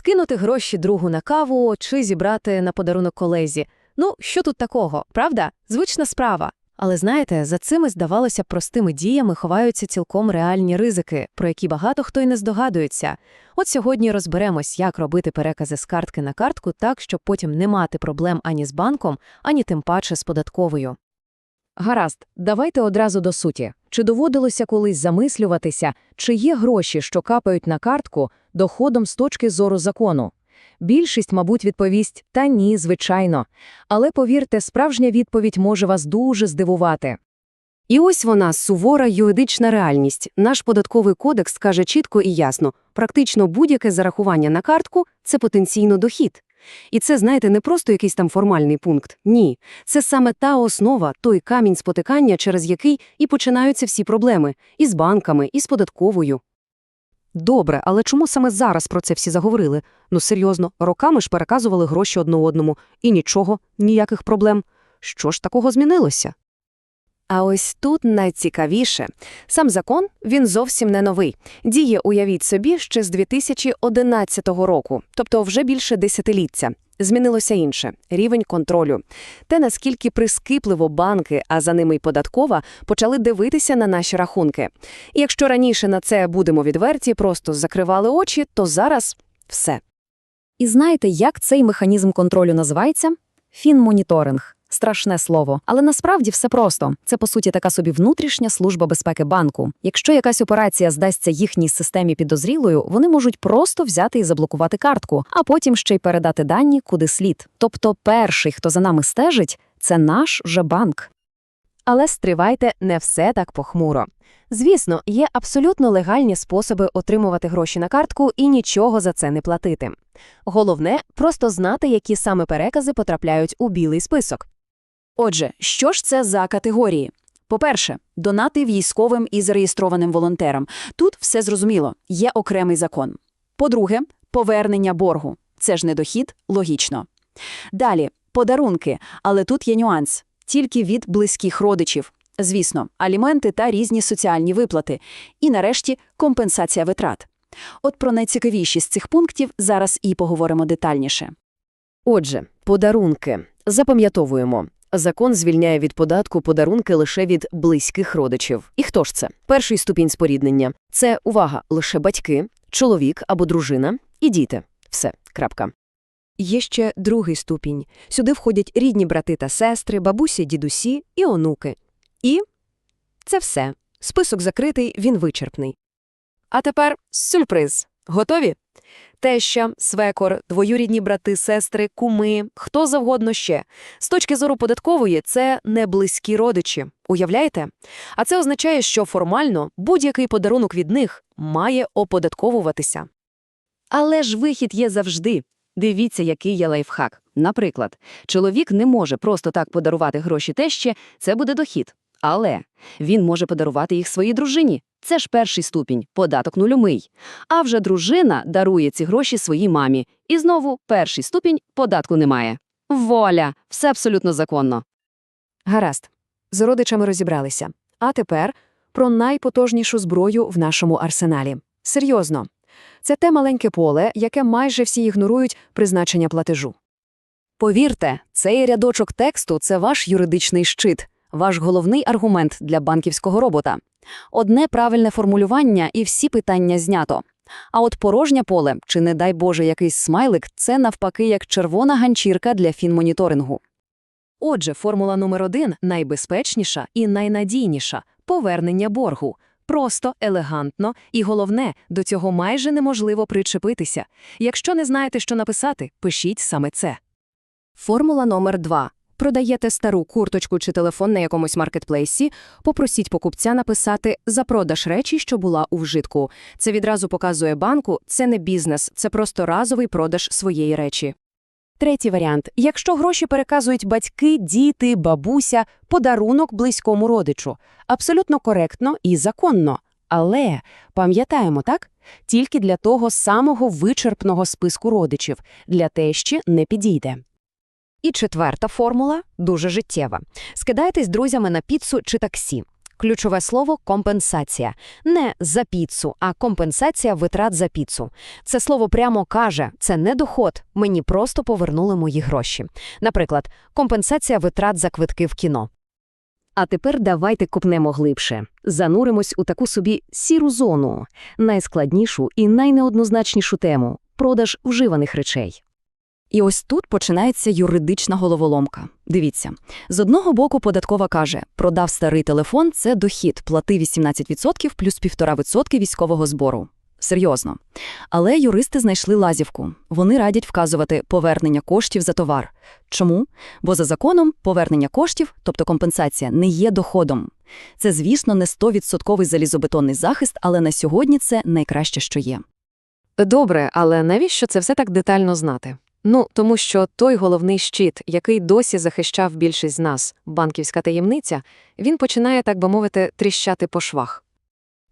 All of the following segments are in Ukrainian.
Скинути гроші другу на каву чи зібрати на подарунок колезі. Ну, що тут такого, правда? Звична справа. Але знаєте, за цими, здавалося, простими діями ховаються цілком реальні ризики, про які багато хто й не здогадується. От сьогодні розберемось, як робити перекази з картки на картку так, щоб потім не мати проблем ані з банком, ані тим паче з податковою. Гаразд, давайте одразу до суті. Чи доводилося колись замислюватися, чи є гроші, що капають на картку, доходом з точки зору закону? Більшість, мабуть, відповість «та ні, звичайно». Але, повірте, справжня відповідь може вас дуже здивувати. І ось вона, сувора юридична реальність. Наш податковий кодекс каже чітко і ясно, практично будь-яке зарахування на картку – це потенційно дохід. І це, знаєте, не просто якийсь там формальний пункт. Ні. Це саме та основа, той камінь спотикання, через який і починаються всі проблеми. І з банками, і з податковою. Добре, але чому саме зараз про це всі заговорили? Ну серйозно, роками ж переказували гроші одне одному, і нічого, ніяких проблем. Що ж такого змінилося? А ось тут найцікавіше. Сам закон, він зовсім не новий. Діє, уявіть собі, ще з 2011 року, тобто вже більше десятиліття. Змінилося інше – рівень контролю. Те, наскільки прискіпливо банки, а за ними й податкова, почали дивитися на наші рахунки. І якщо раніше на це, будемо відверті, просто закривали очі, то зараз – все. І знаєте, як цей механізм контролю називається? Фінмоніторинг. Страшне слово, але насправді все просто. Це по суті така собі внутрішня служба безпеки банку. Якщо якась операція здасться їхній системі підозрілою, вони можуть просто взяти і заблокувати картку, а потім ще й передати дані куди слід. Тобто, перший, хто за нами стежить, це наш же банк. Але стривайте, не все так похмуро. Звісно, є абсолютно легальні способи отримувати гроші на картку і нічого за це не платити. Головне – просто знати, які саме перекази потрапляють у білий список. Отже, що ж це за категорії? По-перше, донати військовим і зареєстрованим волонтерам. Тут все зрозуміло, є окремий закон. По-друге, повернення боргу. Це ж не дохід, логічно. Далі, подарунки, але тут є нюанс. Тільки від близьких родичів. Звісно, аліменти та різні соціальні виплати. І нарешті компенсація витрат. От про найцікавіші з цих пунктів зараз і поговоримо детальніше. Отже, подарунки. Запам'ятовуємо. Закон звільняє від податку подарунки лише від близьких родичів. І хто ж це? Перший ступінь споріднення – це, увага, лише батьки, чоловік або дружина і діти. Все, крапка. Є ще другий ступінь. Сюди входять рідні брати та сестри, бабусі, дідусі і онуки. І це все. Список закритий, він вичерпний. А тепер сюрприз. Готові? Теща, свекор, двоюрідні брати, сестри, куми, хто завгодно ще. З точки зору податкової це не близькі родичі. Уявляєте? А це означає, що формально будь-який подарунок від них має оподатковуватися. Але ж вихід є завжди. Дивіться, який є лайфхак. Наприклад, чоловік не може просто так подарувати гроші тещі, це буде дохід. Але він може подарувати їх своїй дружині. Це ж перший ступінь, податок нульовий. А вже дружина дарує ці гроші своїй мамі. І знову перший ступінь податку немає. Воля, все абсолютно законно. Гаразд. З родичами розібралися. А тепер про найпотужнішу зброю в нашому арсеналі. Серйозно. Це те маленьке поле, яке майже всі ігнорують призначення платежу. Повірте, цей рядочок тексту це ваш юридичний щит, ваш головний аргумент для банківського робота. Одне правильне формулювання і всі питання знято. А от порожнє поле, чи не дай Боже якийсь смайлик, це навпаки як червона ганчірка для фінмоніторингу. Отже, формула номер один найбезпечніша і найнадійніша повернення боргу. Просто, елегантно і головне, до цього майже неможливо причепитися. Якщо не знаєте, що написати, пишіть саме це. Формула номер два. Продаєте стару курточку чи телефон на якомусь маркетплейсі, попросіть покупця написати «за продаж речі, що була у вжитку». Це відразу показує банку, це не бізнес, це просто разовий продаж своєї речі. Третій варіант. Якщо гроші переказують батьки, діти, бабуся, подарунок близькому родичу. Абсолютно коректно і законно. Але пам'ятаємо, так? Тільки для того самого вичерпного списку родичів. Для тещі не підійде. І четверта формула дуже життєва. Скидайтесь друзями на піцу чи таксі. Ключове слово – компенсація. Не за піцу, а компенсація витрат за піцу. Це слово прямо каже, це не доход, мені просто повернули мої гроші. Наприклад, компенсація витрат за квитки в кіно. А тепер давайте копнемо глибше. Зануримось у таку собі сіру зону, найскладнішу і найнеоднозначнішу тему – продаж вживаних речей. І ось тут починається юридична головоломка. Дивіться, з одного боку податкова каже, продав старий телефон – це дохід, плати 18% плюс 1,5% військового збору. Серйозно. Але юристи знайшли лазівку. Вони радять вказувати повернення коштів за товар. Чому? Бо за законом повернення коштів, тобто компенсація, не є доходом. Це, звісно, не 100% залізобетонний захист, але на сьогодні це найкраще, що є. Добре, але навіщо це все так детально знати? Ну, тому що той головний щит, який досі захищав більшість з нас, банківська таємниця, він починає, так би мовити, тріщати по швах.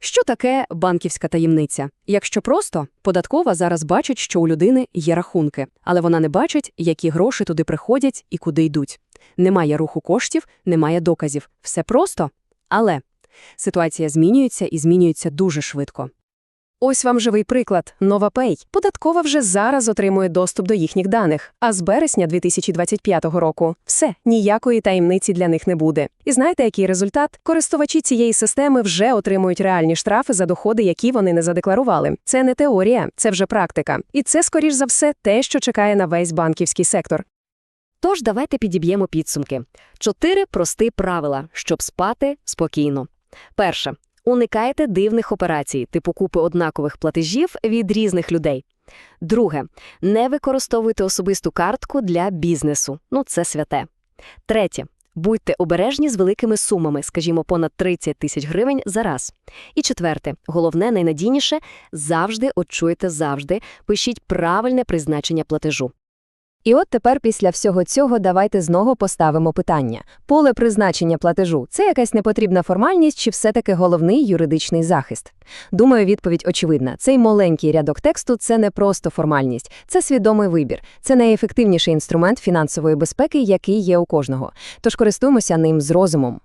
Що таке банківська таємниця? Якщо просто, податкова зараз бачить, що у людини є рахунки, але вона не бачить, які гроші туди приходять і куди йдуть. Немає руху коштів, немає доказів. Все просто. Але ситуація змінюється і змінюється дуже швидко. Ось вам живий приклад. NovaPay. Податкова вже зараз отримує доступ до їхніх даних, а з березня 2025 року все, ніякої таємниці для них не буде. І знаєте, який результат? Користувачі цієї системи вже отримують реальні штрафи за доходи, які вони не задекларували. Це не теорія, це вже практика. І це, скоріш за все, те, що чекає на весь банківський сектор. Тож давайте підіб'ємо підсумки. Чотири прості правила, щоб спати спокійно. Перше. Уникайте дивних операцій, типу купи однакових платежів від різних людей. Друге. Не використовуйте особисту картку для бізнесу. Ну, це святе. Третє. Будьте обережні з великими сумами, скажімо, понад 30 тисяч гривень за раз. І четверте, головне, найнадійніше – завжди, от чуєте завжди, пишіть правильне призначення платежу. І от тепер після всього цього давайте знову поставимо питання. Поле призначення платежу – це якась непотрібна формальність чи все-таки головний юридичний захист? Думаю, відповідь очевидна. Цей маленький рядок тексту – це не просто формальність, це свідомий вибір. Це найефективніший інструмент фінансової безпеки, який є у кожного. Тож користуємося ним з розумом.